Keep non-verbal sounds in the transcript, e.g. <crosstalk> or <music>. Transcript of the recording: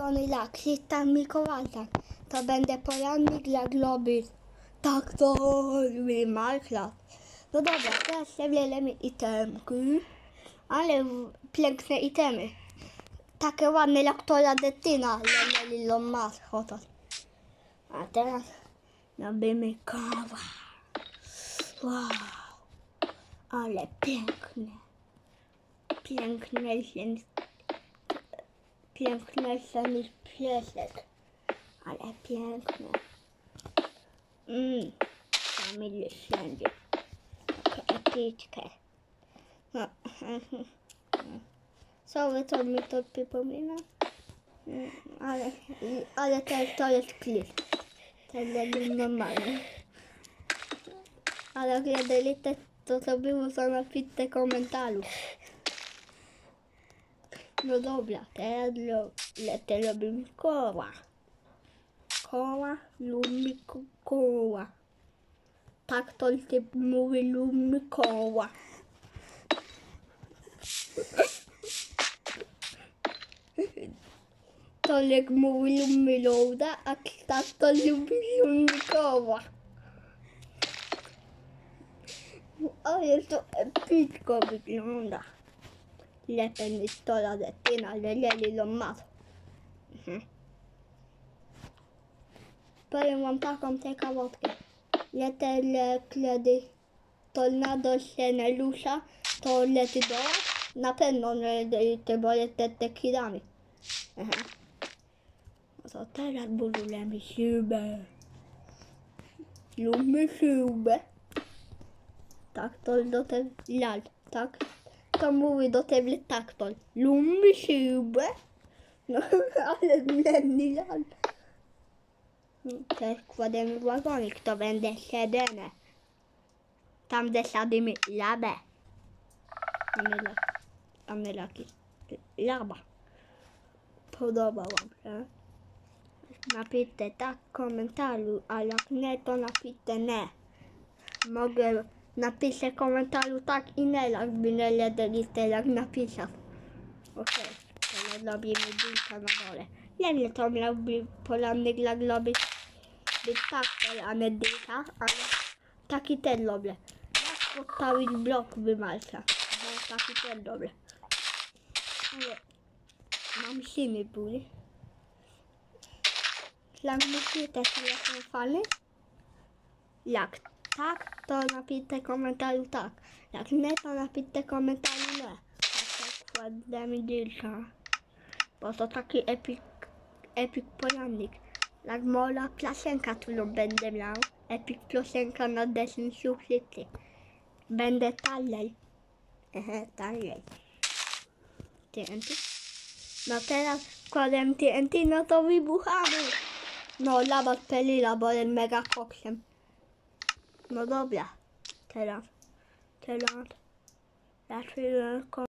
strony jak tam Mikołajka, to będę porannik dla globy. Tak to lubi Minecraft. No dobra, teraz się wielemy itemki, ale piękne itemy. Takie ładne jak to Detyna, Leneli Lomas, chociaż. A teraz robimy kawa. Wow, ale piękne. Piękne się piękniejsze niż piesek, ale piękne. Mmm, familię wszędzie. Takie epickie. No. Sorry, to mi to przypomina. Mm, Ale, ale to, to jest klip. To jest normalny. Ale te, to to było za napisane komentarzu. No dobra, teraz lo, lecę robimy koła. Koła, lubi ko- koła. Tak to się mówi, lubi koła. Tolek mówi, lubi loda, a tak to lubi, lubi koła. Ale to epicko wygląda. Lepiej niż to radetyna, ale Leli Lomas. Mhm. Powiem wam taką ciekawostkę. Ja tyle, kiedy tornado się nie rusza, to leci do na pewno nie leci, bo lecę tekilami. Aha. No to teraz budujemy szybę. Lubimy szybę. Tak, to do tej lal, tak? To mówi do ciebie tak to. Lubi szybę. No, <laughs> ale lenny lal. Teraz kładziemy wagonik, to będzie siedzenie. Tam, gdzie sadzimy labę. A nie la, a nie laki. Laba. Podoba wam się? Napiszcie tak w komentarzu, a jak nie, to napiszcie nie. Mogę napisać w komentarzu tak i nie, jakby nie ledeliście, jak napisał. Okej, okay. to robimy dulka na dole. Nie wiem, to miał być poranny dla globy być tak, a nie dulka, ale taki ten robię. Jak postawić blok wymalca, bo taki ten robię. Ale mam siny były. Jak myślicie, czy jestem fany? Jak tak, to napiszcie komentarzu tak. Jak nie, to napiszcie komentarzu nie. Tak kładziemy dilka. Bo to taki epic, epic porannik. Jak moja piosenka, którą będę miał. Epic piosenka na 10 subskrypcji. Będę dalej. Ehe, dalej. TNT. No teraz kładę TNT, no to wybuchamy. No, laba spelila, bo jest mega koksem. No dobra, teraz, teraz, zaczynamy